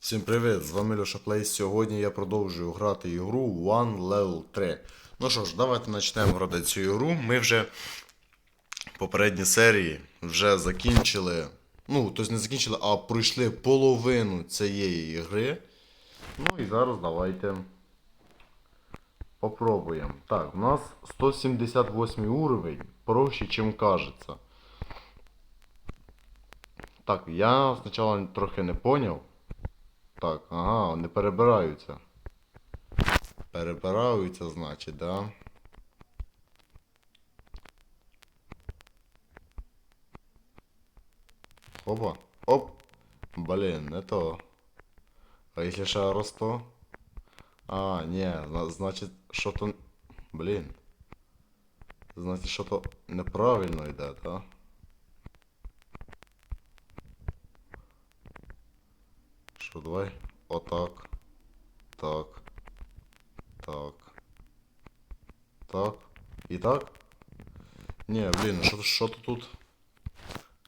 Всім привіт! З вами Льоша Плей. Сьогодні я продовжую грати ігру One Level 3. Ну що ж, давайте почнемо грати цю ігру. Ми вже попередні серії вже закінчили. Ну, тобто не закінчили, а пройшли половину цієї ігри. Ну і зараз давайте попробуємо. Так, у нас 178 уровень, проще, чим кажеться. Так, я спочатку трохи не поняв. Так, ага, вони перебираються. Перебираються, значить, да? Опа. Оп. Блін, не то. А якщо ще раз то? А, ні, зна- значить, що то. Блін. Значить, що то неправильно йде, так? Що, давай? Отак. Так. Так. Так. І так? Ні, блін, що, що то тут?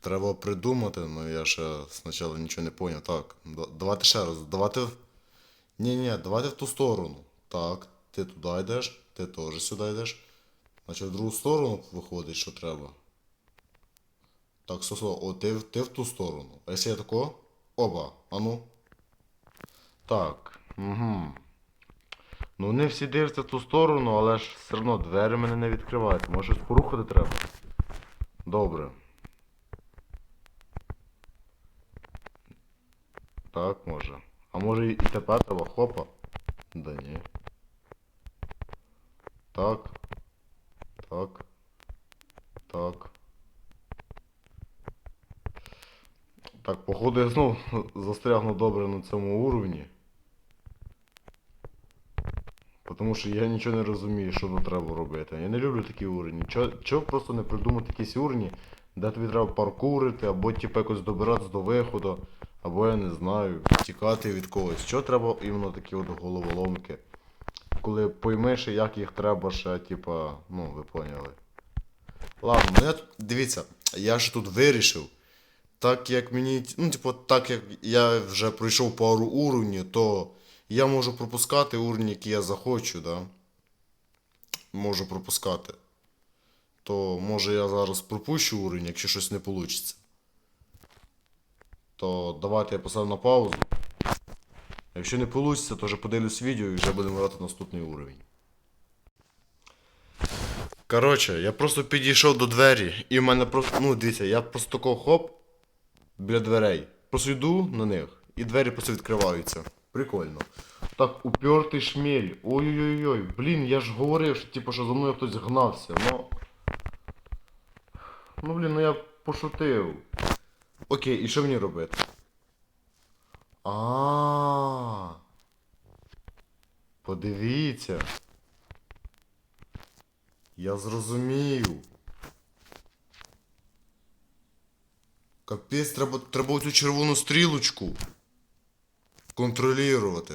Треба придумати, ну я ще спочатку нічого не поняв. Так, давайте ще раз. Давайте. Ні, ні, давайте в ту сторону. Так, ти туди йдеш, ти теж сюди йдеш. Значить, в другу сторону виходить, що треба. Так, сосо, о, ти, ти в ту сторону. А якщо я тако? Оба, а ну. Так. Угу. Ну, не всі дивляться в ту сторону, але ж все одно двері мене не відкривають. Може щось порухати треба. Добре. Так, може. А може і тепер треба хопа? Да ні. Так. Так. Так. Так, походу я знов застрягну добре на цьому уровні. Тому що я нічого не розумію, що тут треба робити. Я не люблю такі уровні. Чого, чого просто не придумати якісь уровні, де тобі треба паркурити, або типу якось добиратися до виходу, або я не знаю, тікати від когось. Чого треба іменно такі от головоломки? Коли поймеш, як їх треба ще, типа, ну, ви поняли. Ладно, ну я тут- дивіться, я ж тут вирішив. Так як мені, ну, типу, так як я вже пройшов пару уровнів, то я можу пропускати уровні, які я захочу, да? Можу пропускати. То може я зараз пропущу уровень, якщо щось не вийде. То давайте я поставлю на паузу. Якщо не вийде, то вже подивлюсь відео і вже будемо грати наступний уровень. Коротше, я просто підійшов до двері, і в мене просто. Ну, дивіться, я просто такого хоп біля дверей. Просто йду на них, і двері просто відкриваються. Прикольно. Так, упертий шмель. Ой-ой-ой. Блін, я ж говорив, що типу, що за мною хтось гнався. Ну. Ну блін, ну я пошутив. Окей, і що мені робити? А. Подивіться. Я зрозумів. Капець, треба, треба оцю червону стрілочку контролювати.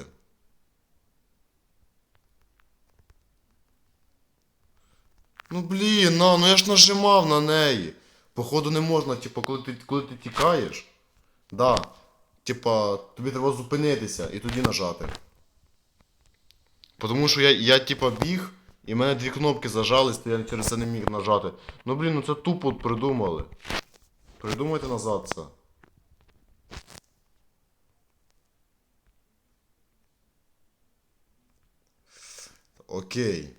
Ну блін, на, ну я ж нажимав на неї. Походу не можна, типу, коли ти, коли ти тікаєш. Да. Типа, тобі треба зупинитися і тоді нажати. Тому що я, я типа біг, і в мене дві кнопки зажались, то я через це не міг нажати. Ну блін, ну це тупо придумали. Придумайте назад це. Окей.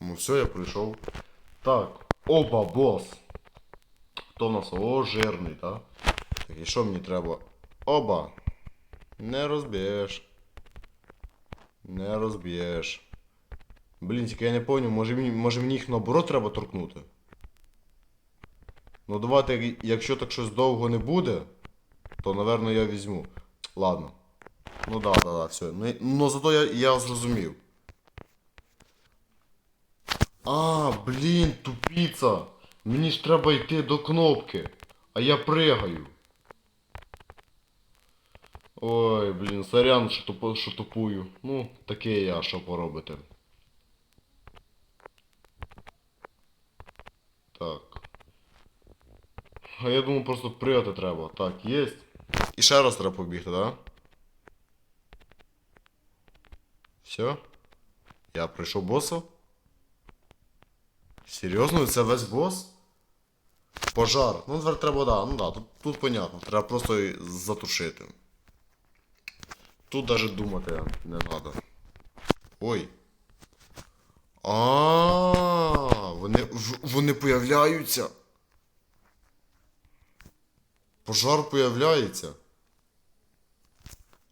Ну все, я прийшов. Так, оба бос. Хто в нас? О, жирний, так? Так, і що мені треба? Оба. Не розб'єш. Не розб'єш. Блін, тільки я не поняв, може мені, може мені їх наоборот треба торкнути? Ну давайте, якщо так щось довго не буде, то, напевно, я візьму. Ладно. Ну да, да, да, все. Ну, ну зато я, я зрозумів. А, блін, тупіца. Мені ж треба йти до кнопки. А я пригаю. Ой, блін, сорян, що, тупо, що тупую. Ну, таке я, що поробити. Так. А я думав, просто пригати треба. Так, єсть. І ще раз треба побігти, так? Да? Все? Я пройшов боса? Серйозно, це весь бос? Пожар. Ну, тепер треба, да, ну да, тут, тут понятно. Треба просто затушити. Тут даже думати не треба. Ой. А, вони, вони появляються. Пожар появляється.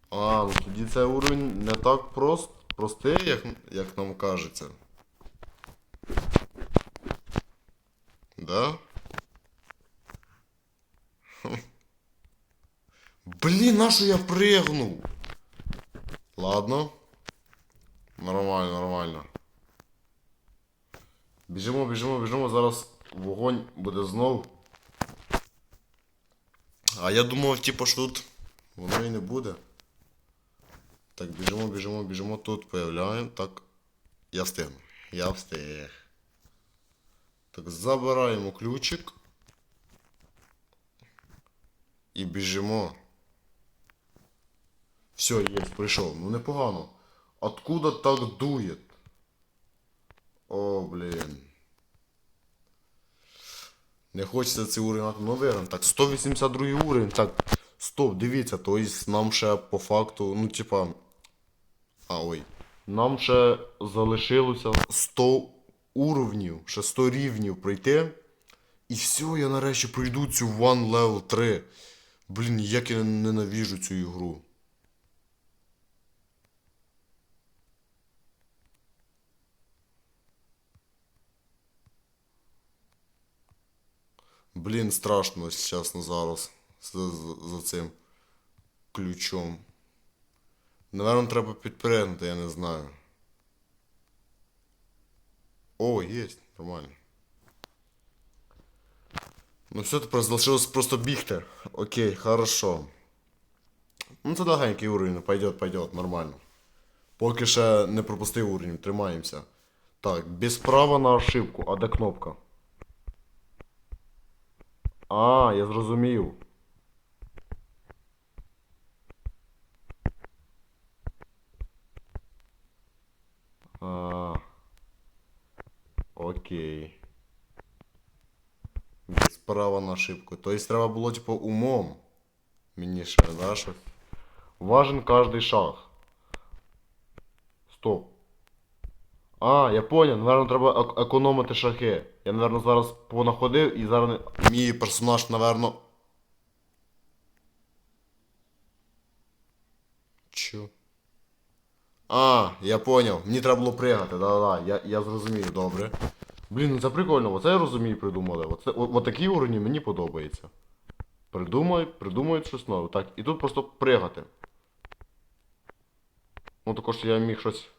А, ну тоді цей уровень не так прост, простий, як, як нам кажеться. Да? Блін, на що я пригнув? Ладно. Нормально, нормально. Біжимо, біжимо, біжимо, зараз вогонь буде знов. А я думав, типу, що тут воно і не буде. Так, біжимо, біжимо, біжимо, тут появляємо. Так. Я встигну. Я встиг. Так, забираємо ключик. І біжимо. Все, є, прийшов. Ну непогано. Откуда так дует? О, блін. Не хочеться цей уровень новий рівень. Так, 182 уровень. Так, стоп, дивіться, то есть нам ще по факту, ну типа. А, ой. Нам ще залишилося 100 уровнів, ще 100 рівнів пройти. І все, я нарешті пройду цю One Level 3. Блін, як я ненавіжу цю ігру. Блін, страшно чесно зараз за, за, за цим ключом. Наверно, треба підпригнути, я не знаю. О, є, нормально. Ну все, тепер залишилось просто бігти. Окей, хорошо. Ну це легенький уровень, пойдет, пойдет, нормально. Поки ще не пропустив уровень, тримаємося. Так, без права на ошибку, а де кнопка? А, я зрозумів. А. Окей. Без права на ошибку. Тобто треба було, типу, умом. Мені ще, да, щось? Важен кожний шаг. Стоп. А, я понял, наверное, треба ек- економити шаги. Я, наверное, зараз понаходив і зараз мій персонаж, наверно. Чо? А, я понял. Мені треба було пригати, да-да-да, я, я зрозумів, добре. Блін, ну це прикольно, оце я розумію, придумали. Оце, о, от такі уровні мені подобаються. Придумають, придумають щось нове. Так, і тут просто пригати. Ну також я міг щось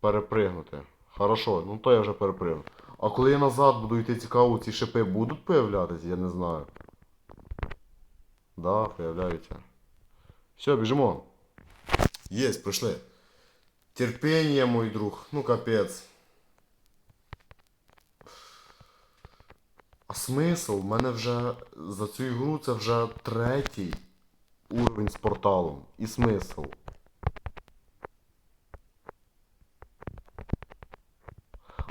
перепригнути. Хорошо, ну то я вже перепригну. А коли я назад буду йти цікаво, ці шипи будуть появлятися, я не знаю. Да, появляються. Все, біжимо. Єсть, прийшли. Терпіння, мой друг. Ну капець. А смисл? У мене вже за цю ігру це вже третій уровень з порталом. І смисл.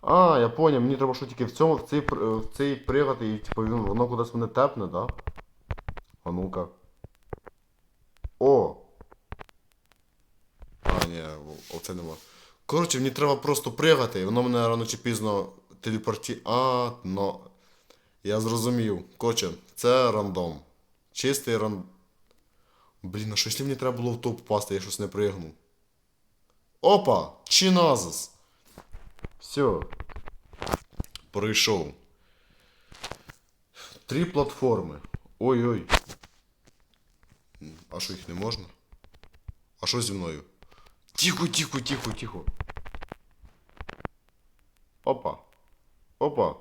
А, я поняв, мені треба що тільки в цьому, в цей, в цей пригати і типу воно кудись мене тепне, да? А ну-ка. О! Оце. Коротше, мені треба просто пригати, і воно мене рано чи пізно телепорті. А, но. Я зрозумів. Коротше, це рандом. Чистий рандом. Блін, а що якщо мені треба було в топ попасти, я щось не пригнув. Опа! Чиназис! Все. Пройшов. Три платформи. Ой-ой. А що їх не можна? А що зі мною? Тихо, тихо, тихо, тихо. Опа. Опа.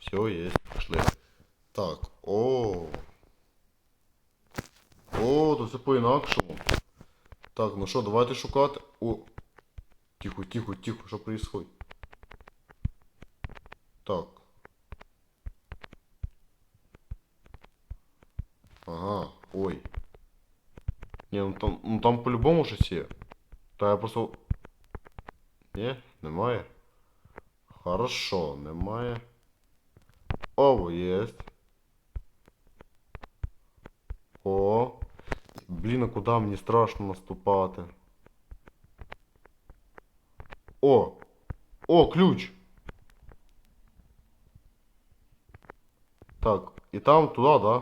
Все, есть. Пошли. Так, о. О, то це по-інакшому. Так, ну що, давайте шукати. О. Тихо, тихо, тихо, що происходит? Так. Ага, ой. Ні, ну там, ну там по-любому щось є. Та я просто. Ні, немає. Хорошо, немає. О, єсть. О. Блін, а куди мені страшно наступати? О! О, ключ! Так, і там туди, да?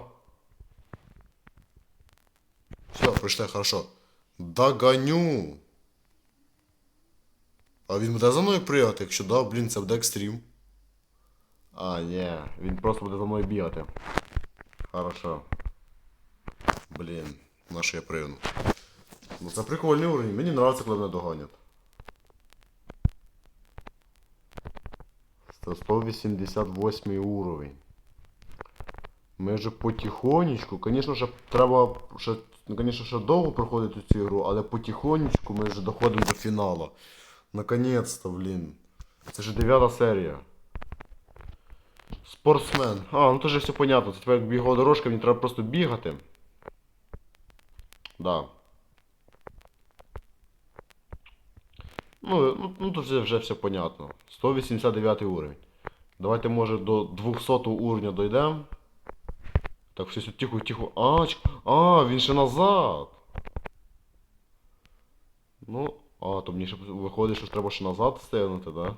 Все, прийшли, хорошо. Догоню. А він буде за мною приїхати, якщо да, блін, це буде екстрім. А, ні, він просто буде за мною бігати. Хорошо. Блін, на що я пригну. Ну це прикольний уровень, мені нравиться, коли мене догонять. Це 188 уровень. Ми же потихонечку, звісно ж, треба ще, звісно, ще довго проходити цю ігру, але потихонечку ми вже доходимо до фіналу. Наконец-то, блін. Це ж дев'ята серія. Спортсмен. А, ну то же все понятно. Це тепер як бігова дорожка, мені треба просто бігати. Да. Ну, ну, ну тут вже, вже все понятно. 189 уровень. Давайте, може, до 200 уровня дойдемо. Так, все, все, тихо, тихо. А, а, він ще назад. Ну, а, то мені ще виходить, що треба ще назад стигнути, да?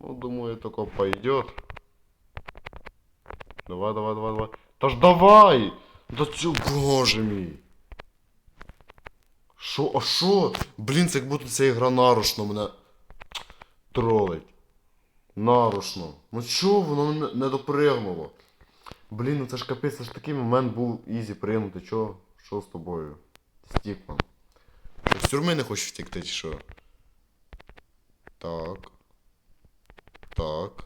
Ну, думаю, только пойдет. Давай, давай, давай, давай. Та ж давай! Да чё, боже мій. Шо, а шо? Блін, це як будто ця ігра нарочно мене тролить. Нарочно. Ну чо воно не, допригнуло? Блін, ну це ж капець, це ж такий момент був ізі пригнути. Чо? Що з тобою? Стікман. Ти з тюрми не хочеш втекти, чи що? Так. Так.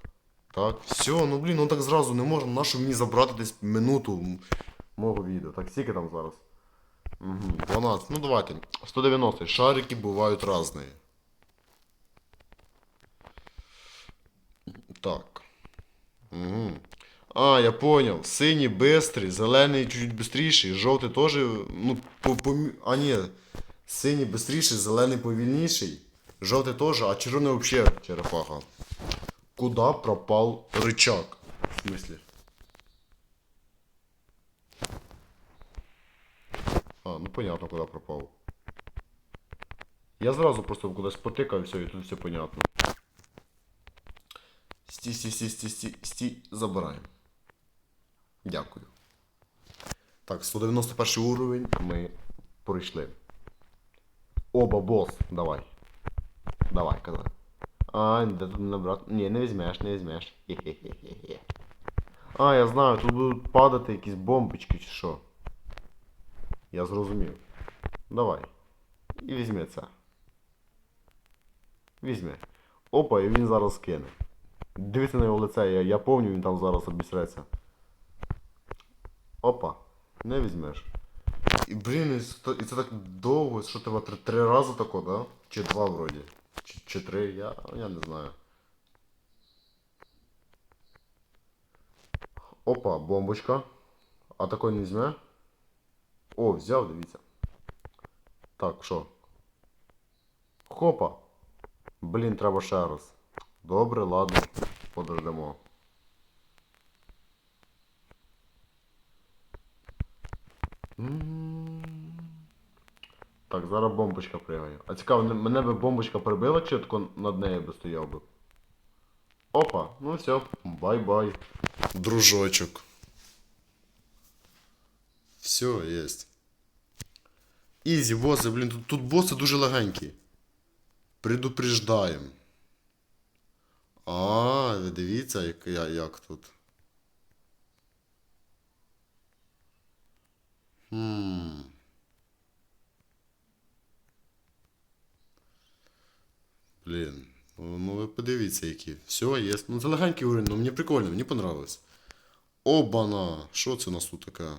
Так. Все, ну блін, ну так зразу не можна. Нащо мені забрати десь минуту мого відео. Так, скільки там зараз? Угу, 12. Ну давайте. 190. Шарики бувають різні. Так. Угу. А, я понял. Синій бистрий, зелений чуть бистріший, жовтий теж. Ну, а ні. Синій бистріший, зелений повільніший. Жовтий теж, а червоний взагалі черепаха. Куда пропал рычаг? В смысле? А, ну понятно, куда пропал. Я зразу просто кудись потикав, все, і тут все понятно. Сті, сті, сті, сті, сті, сті, забираємо. Дякую. Так, 191 уровень ми пройшли. Оба бос, давай. Давай, казай. А, де тут набрати? Ні, не візьмеш, не візьмеш. Хе-хе-хе-хе. А, я знаю, тут будуть падати якісь бомбочки чи що. Я зрозумів. Давай. І візьми це. Візьми. Опа, і він зараз кине. Дивіться на його лице, я, я помню, він там зараз обісреться. Опа. Не візьмеш. І блін, і це, і це так довго, що тебе три, три рази тако, да? Чи два вроді. Чи, чи три, я, я не знаю. Опа, бомбочка. А такой не візьме? О, взяв, дивіться. Так, що? Хопа. Блін, треба ще раз. Добре, ладно, подождемо. Так, зараз бомбочка пригає. А цікаво, мене би бомбочка прибила, чи тако над нею би стояв би? Опа, ну все, бай-бай. Дружочок. Все, есть. Ізі, боси, блін, тут, тут боси дуже легенькі. Предупреждаємо. А, ви дивіться, як, як тут. Хм. Блін, ну, ну ви подивіться, які. Все, є. Ну це легенький уровень, ну мені прикольно, мені понравилось. Обана! Що це у нас тут таке?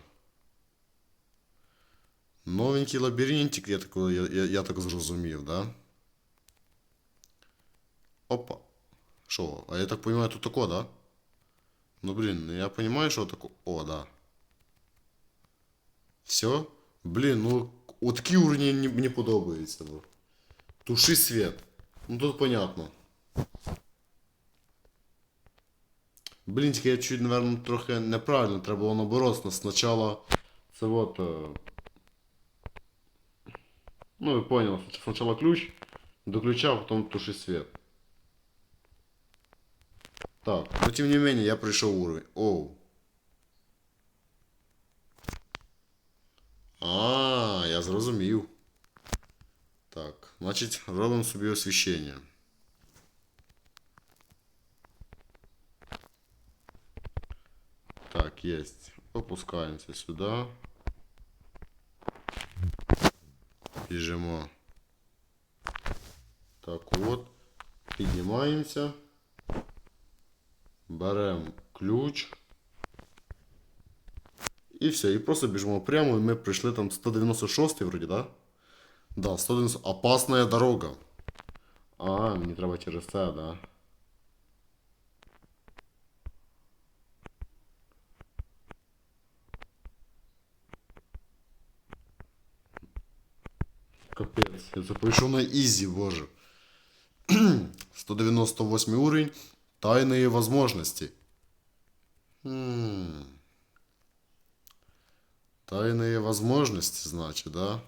Новенький лабіринтик, я так, я, я, я так зрозумів, да? Опа. Що? А я так розумію, тут тако, да? Ну блин, я понимаю, что такое... О, да. Все? Блін, ну от уровні не, мені подобаються. Ну. Туши свет. Ну тут понятно. Блін, тільки я чуть, наверное, трохи неправильно. Треба було наоборот. Спочатку це вот. е, Ну, ви поняли, спочатку ключ, до ключа, а потом туши свет. Так, но тем не менее, я прийшов уровень. Оу. А, я зрозумів. Так, значить, робимо собі освіщення. Так, есть. Опускаемся сюда. Біжимо. Так от. Піднімаємося. Беремо ключ. І все, і просто біжимо прямо, і ми прийшли там 196 вроді, да? Да, 190. Опасная дорога. А, мені треба через це, да. Капець, я це пройшов на ізі, боже. 198 уровень. Тайные возможности. М. Тайные возможности, значит, да?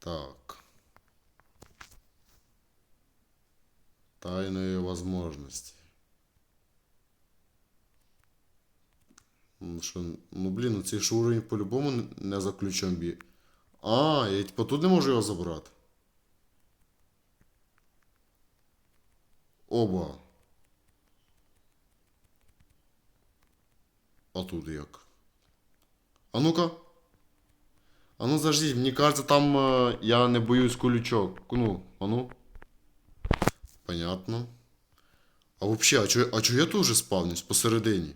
Так. Тайные возможности. Ну, що, ну блін, ну цей ж уровень по-любому не- не за ключом бі. А, я типу тут не можу його забрати. Оба. А тут як? А ну-ка. А ну заждіть, мені кажется, там е, я не боюсь колючок. Ну, а ну. Понятно. А вообще, а чо, а чо я тут вже спавнюсь посередині?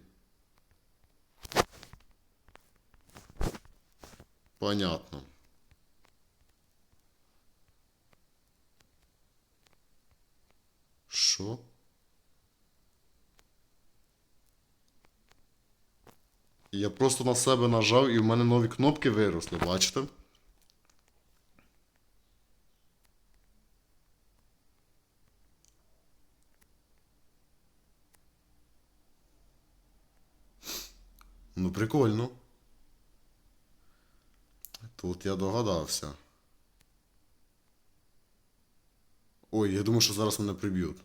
Понятно. Що? Я просто на себе нажав і в мене нові кнопки виросли, бачите? Ну, прикольно. Тут я догадався. Ой, я думаю, що зараз мене приб'ють.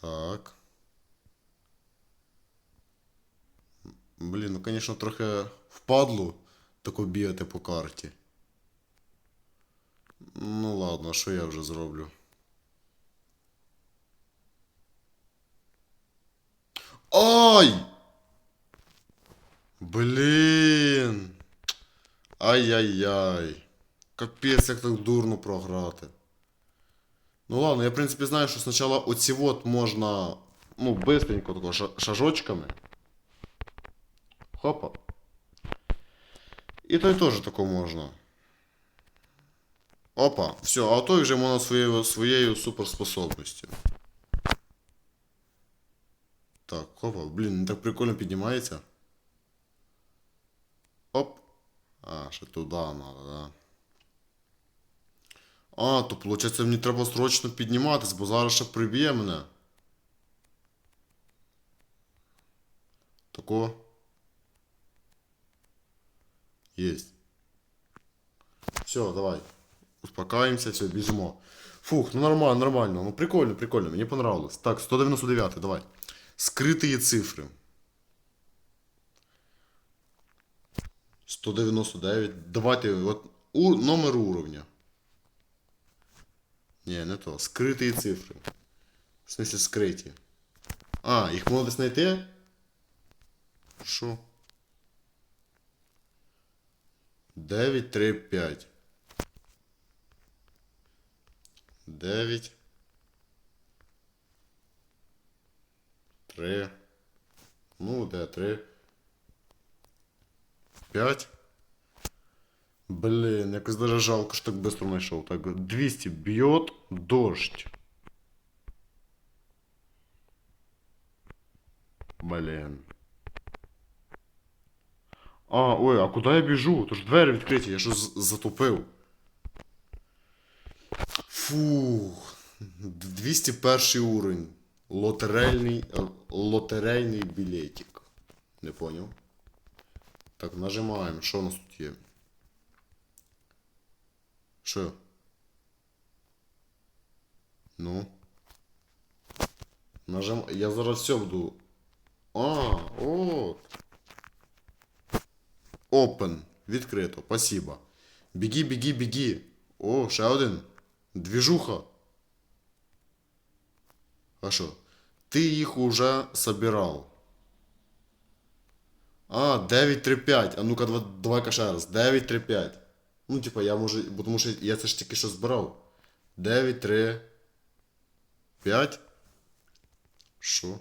Так. Блін, ну, звісно, трохи впадло тако бігати по карті. Ну ладно, що я вже зроблю? Ай! Блін! Ай-яй-яй. Капець, як так дурно програти. Ну ладно, я в принципі знаю, що спочатку оці вот можна, ну, быстренько тако ша- шажочками. Хопа. І той теж тако можна. Опа, все, а той вже можна своєю, своєю суперспособністю. Так, хопа, блін, не так прикольно піднімається. Оп. А, ще туди надо, да. А, то виходить, мені треба срочно підніматись, бо зараз ще приб'є мене. Тако. Есть. Все, давай. Успокаиваемся, все, бежимо. Фух, ну нормально, нормально. Ну прикольно, прикольно, мне понравилось. Так, 199, давай. Скрытые цифры. 199. Давайте, вот у, номер уровня. Не, не то. Скрытые цифры. В смысле скриті. А, їх можна десь знайти? Що? 9, 3, 5. 9. 3. Ну, де 3. 5. Блін. Блін, якось даже жалко, що так быстро знайшов. Так, 200 б'єт Дождь. Блін. А, ой, а куди я біжу? Тож двері відкриті, я щось затупив. Фух. 201 уровень. Лотерейний, е, лотерейний білетик. Не поняв. Так, нажимаємо. Що у нас тут є? Що? Ну. Нажим... Я зараз все буду. А, от. Open. Відкрито. Спасибо. Біги, біги, біги. О, ще один. Двіжуха. А що? Ти їх уже собирав. А, 935. А ну-ка, дава- давай-ка ще раз. 935. Ну, типа, я може. Бо тому що я це ж тільки що збирав. 9, 3, 5. Що?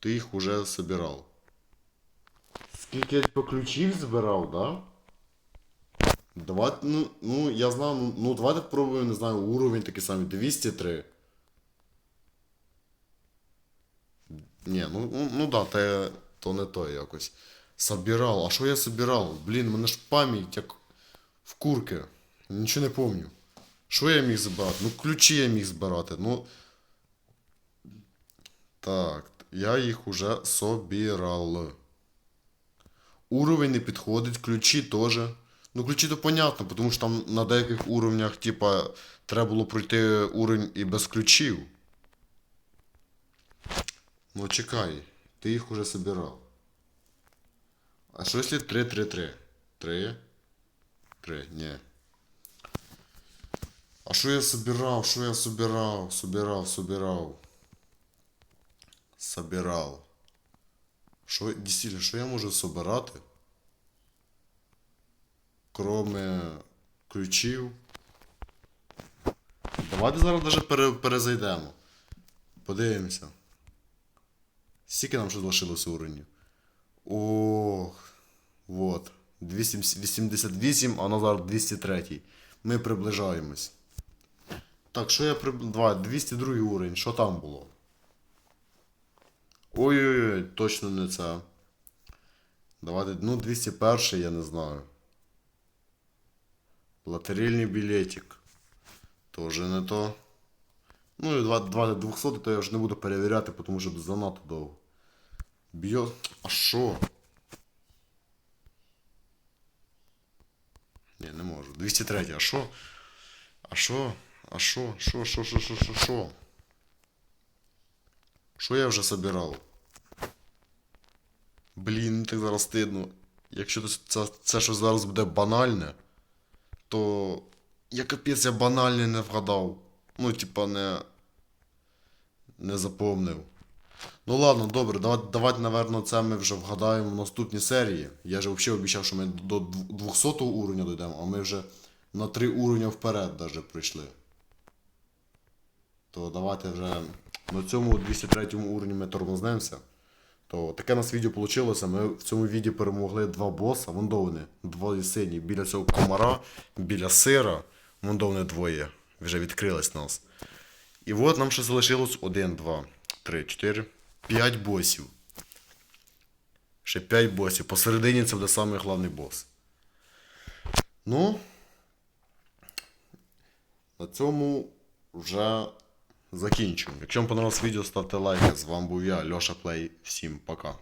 Ти їх уже собирав. Скільки я по ключів збирав, да? Давайте, ну, ну, я знаю, ну, ну давайте попробуємо, не знаю, уровень такий самий, 203. Ні, ну, ну, ну да, те, то не то якось. Собирав. А що я собирав? Блін, мене ж пам'ять як в курки. Нічого не пам'ятаю. Що я міг збирати? Ну, ключі я міг збирати. Ну. Так, я їх уже собирав. Уровень не підходить, ключі теж. Ну, ключі то понятно, тому що там на деяких уровнях, типа, треба було пройти уровень і без ключів. Ну чекай, ти їх уже собирав. А що якщо 3, 3, 3? 3? 3, ні. А що я собирав? Що я собирав? Собирав, собирав. Собирав. Що, дійсно, що я можу собирати? Кроме ключів. Давайте зараз пере, перезайдемо. Подивимося. Скільки нам ще залишилося уровнів? Ох. Вот. 288, а зараз 203. Ми приближаємось. Так, що я при... Два, 202 уровень. Що там було? Ой-ой-ой, точно не це. Давайте, ну, 201, я не знаю. Лотерейний білетик. Тоже не то. Ну і 2, 2 200, то я вже не буду перевіряти, тому що занадто довго. Б'є. А що? Ні, не можу. 203, а що? А що? А що? Що, що, що, що, що, що? Що я вже собирав? Блін, так зараз стидно. Якщо це, це, це що зараз буде банальне, то я капець я банальне не вгадав. Ну, типа, не. Не запомнив. Ну ладно, добре, давайте, давайте, наверное, це ми вже вгадаємо в наступній серії. Я же взагалі обіцяв, що ми до 200 уровня дійдемо, а ми вже на 3 уровня вперед даже прийшли. То давайте вже на цьому 203 уровні ми тормознемося. То таке у нас відео вийшло. Ми в цьому відео перемогли два боса. Вон вони, сині. Біля цього комара, біля сира. Вон двоє. Вже відкрились нас. І от нам ще залишилось 1, 2, 3, 4, 5 босів. Ще 5 босів. Посередині це буде самий головний бос. Ну. На цьому вже закінчую. Якщо вам понравилось відео, ставте лайки. З вами був я, Льоша Плей. Всім пока.